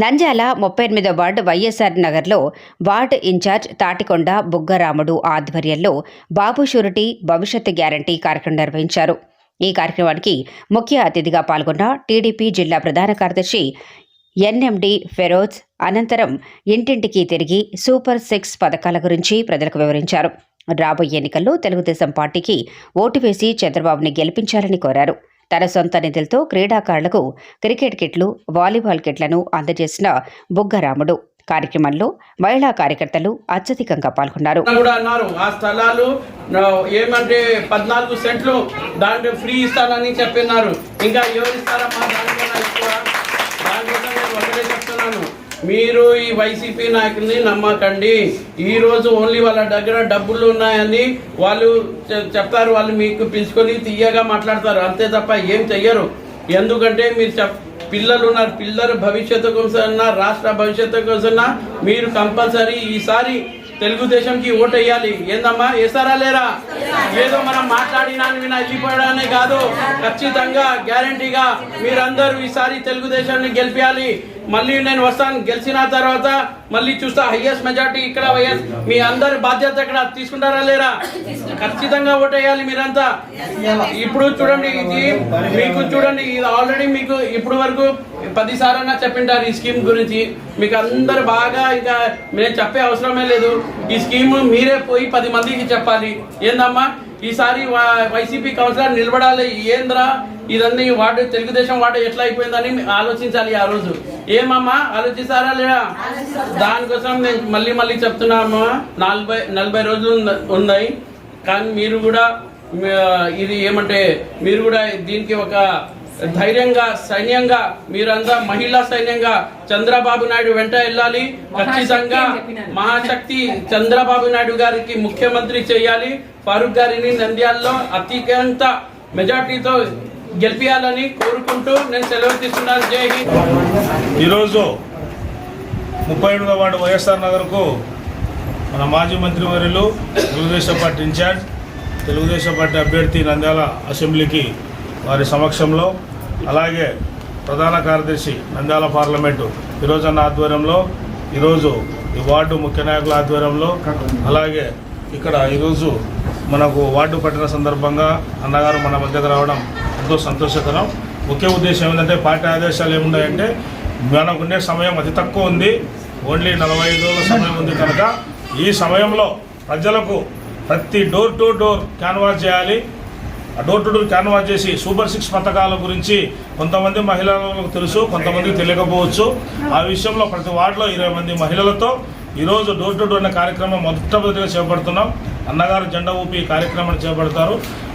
నంద్యాల ముప్పై ఎనిమిదో వార్డు వైఎస్ఆర్ నగర్లో వార్డు ఇన్ఛార్జ్ తాటికొండ బుగ్గరాముడు ఆధ్వర్యంలో బాబు షూరిటీ భవిష్యత్తు గ్యారంటీ కార్యక్రమం నిర్వహించారు. ఈ కార్యక్రమానికి ముఖ్య అతిథిగా పాల్గొన్న టీడీపీ జిల్లా ప్రధాన కార్యదర్శి ఎన్ఎండి ఫెరోజ్ అనంతరం ఇంటింటికి తిరిగి సూపర్ సిక్స్ పథకాల గురించి ప్రజలకు వివరించారు. రాబోయే ఎన్నికల్లో తెలుగుదేశం పార్టీకి ఓటు వేసి చంద్రబాబుని గెలిపించాలని కోరారు. తన సొంత నిధులతో క్రీడాకారులకు క్రికెట్ కిట్లు వాలీబాల్ కిట్లను అందజేసిన బుగ్గరాముడు. కార్యక్రమంలో మహిళా కార్యకర్తలు అత్యధికంగా పాల్గొన్నారు. కూడా అన్నారు ఆ స్థలాలు ఏమంటే పద్నాలుగు సెంట్లు దాంట్లో ఫ్రీ ఇస్తానని చెప్పినారు ఇంకా ఎవరు మీరు ఈ వైసీపీ నాయకుల్ని నమ్మకండి. ఈరోజు ఓన్లీ వాళ్ళ దగ్గర డబ్బులు ఉన్నాయని వాళ్ళు చె- చెప్తారు. వాళ్ళు మీకు పిలుచుకొని తీయగా మాట్లాడతారు. అంతే తప్ప ఏం చెయ్యరు. ఎందుకంటే మీరు చెప్ పిల్లలు ఉన్నారు. పిల్లల భవిష్యత్తు కోసం రాష్ట్ర భవిష్యత్తు కోసం మీరు కంపల్సరీ ఈసారి తెలుగుదేశంకి ఓటు వేయాలి. ఏందమ్మా? వేస్తారా లేరా? ఏదో మనం మాట్లాడినా వినా వెళ్ళిపోయడానే కాదు. ఖచ్చితంగా గ్యారంటీగా మీరందరూ ఈసారి తెలుగుదేశాన్ని గెలిపించాలి మళ్ళీ నేను వస్తాను. గెలిచిన తర్వాత మళ్ళీ చూస్తా. హైయెస్ట్ మెజార్టీ ఇక్కడ వైఎస్. మీ అందరి బాధ్యత ఇక్కడ తీసుకుంటారా లేరా? ఖచ్చితంగా ఓటు వేయాలి మీరంతా ఇప్పుడు చూడండి ఇది మీకు చూడండి ఇది ఆల్రెడీ మీకు ఇప్పుడు వరకు పది చెప్పింటారు ఈ స్కీమ్ గురించి. మీకు అందరు బాగా ఇంకా నేను చెప్పే అవసరమే లేదు. ఈ స్కీమ్ మీరే పోయి పది మందికి చెప్పాలి. ఏందమ్మా? ఈసారి వైసీపీ కౌన్సిలర్ నిలబడాలి. ఏంద్రా? ఇదన్నీ వాడు తెలుగుదేశం వాడు ఎట్లా అయిపోయిందని ఆలోచించాలి ఆ రోజు. ఏమమ్మా? ఆలోచిస్తారా లేదా? దానికోసం నేను మళ్ళీ మళ్ళీ చెప్తున్నామా నలభై నలభై రోజులు ఉన్నాయి. కానీ మీరు కూడా ఇది ఏమంటే మీరు కూడా దీనికి ఒక ధైర్యంగా సైన్యంగా మీరంతా మహిళా సైన్యంగా చంద్రబాబు నాయుడు వెంట వెళ్ళాలి. ఖచ్చితంగా మహాశక్తి చంద్రబాబు నాయుడు గారికి ముఖ్యమంత్రి చేయాలి. ఫారూక్ గారిని నంద్యాలలో అత్యంత మెజార్టీతో గెలిపించాలని కోరుకుంటూ నేను సెలవు తీసుకున్నాను. జై హింద్. ఈరోజు ముప్పై ఎనిమిదవ వార్డు వైఎస్ఆర్ నగర్కు మన మాజీ మంత్రివర్యులు Telugu Desam party in-charge Telugu Desam party అభ్యర్థి నంద్యాల అసెంబ్లీకి వారి సమక్షంలో అలాగే ప్రధాన కార్యదర్శి నంద్యాల పార్లమెంటు ఈరోజన్న ఆధ్వర్యంలో ఈరోజు ఈ వార్డు ముఖ్య నాయకుల ఆధ్వర్యంలో అలాగే ఇక్కడ ఈరోజు మనకు వార్డు పట్టిన సందర్భంగా అన్నగారు మన మధ్యకు రావడం ఎంతో సంతోషకరం. ముఖ్య ఉద్దేశం ఏంటంటే పార్టీ ఆదేశాలు ఏమున్నాయంటే మనకుండే సమయం అతి తక్కువ ఉంది. ఓన్లీ నలభై ఐదు రోజుల సమయం ఉంది కనుక ఈ సమయంలో ప్రజలకు ప్రతి డోర్ టు డోర్ క్యాన్వాస్ చేయాలి. డోర్ టు డోర్ క్యాన్వా చేసి సూపర్ సిక్స్ పథకాల గురించి కొంతమంది మహిళలకు తెలుసు కొంతమందికి తెలియకపోవచ్చు. ఆ విషయంలో ప్రతి వార్డులో ఇరవై మంది మహిళలతో ఈరోజు డోర్ టు డోర్ అనే కార్యక్రమం మొట్టమొదటిగా చేపడుతున్నాం. అన్నగారు జెండా ఊపి ఈ కార్యక్రమాన్ని చేపడతారు.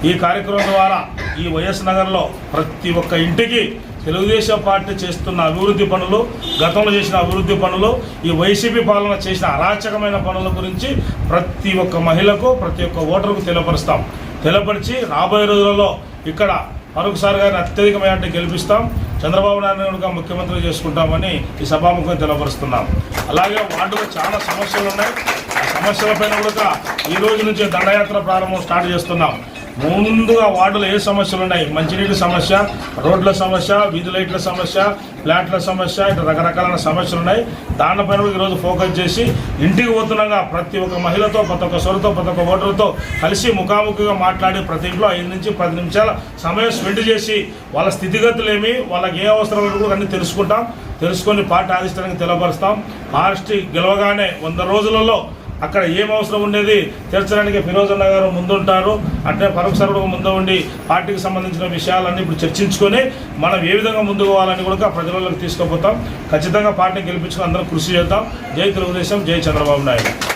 ఈ కార్యక్రమం ద్వారా ఈ వైఎస్ నగర్లో ప్రతి ఒక్క ఇంటికి తెలుగుదేశం పార్టీ చేస్తున్న అభివృద్ధి పనులు గతంలో చేసిన అభివృద్ధి పనులు ఈ వైసీపీ పాలన చేసిన అరాచకమైన పనుల గురించి ప్రతి ఒక్క మహిళకు ప్రతి ఒక్క ఓటరుకు తెలియపరుస్తాం. తెలపరిచి రాబోయే రోజులలో ఇక్కడ ఫరూక్ సార్ గారిని అత్యధిక మెజార్టీ గెలిపిస్తాం. చంద్రబాబు నాయుడుగా ముఖ్యమంత్రి చేసుకుంటామని ఈ సభాముఖం తెలపరుస్తున్నాం. అలాగే వార్డులో చాలా సమస్యలు ఉన్నాయి. ఆ సమస్యలపైన కూడా ఈ రోజు నుంచి దండయాత్ర ప్రారంభం స్టార్ట్ చేస్తున్నాం. ముందుగా వార్డులో ఏ సమస్యలు ఉన్నాయి? మంచినీటి సమస్య రోడ్ల సమస్య వీధి లైట్ల సమస్య ఫ్లాట్ల సమస్య ఇట్లా రకరకాలైన సమస్యలు ఉన్నాయి. దానిపైన ఈరోజు ఫోకస్ చేసి ఇంటికి పోతుండగా ప్రతి ఒక్క మహిళతో ప్రతి ఒక్క సొరతో ప్రతి ఒక్క ఓటర్తో కలిసి ముఖాముఖిగా మాట్లాడి ప్రతి ఇంట్లో ఐదు నుంచి పది నిమిషాల సమయం స్పెండ్ చేసి వాళ్ళ స్థితిగతులు ఏమి వాళ్ళకి ఏ అవసరం కూడా అన్ని తెలుసుకుంటాం. తెలుసుకొని పార్టీ ఆదిష్టానికి తెలపరుస్తాం. పార్టీ గెలవగానే వంద రోజులలో అక్కడ ఏం అవసరం ఉండేది తీర్చడానికి ఫిరోజన్న గారు ముందుంటారు. అంటే ఫరూక్ సార్ కూడా ముందు ఉండి పార్టీకి సంబంధించిన విషయాలన్నీ ఇప్పుడు చర్చించుకొని మనం ఏ విధంగా ముందుకు పోవాలని కూడా ప్రజలకు తీసుకుపోతాం. ఖచ్చితంగా పార్టీని గెలిపించుకుని అందరం కృషి చేద్దాం. జై తెలుగుదేశం జై చంద్రబాబు నాయుడు.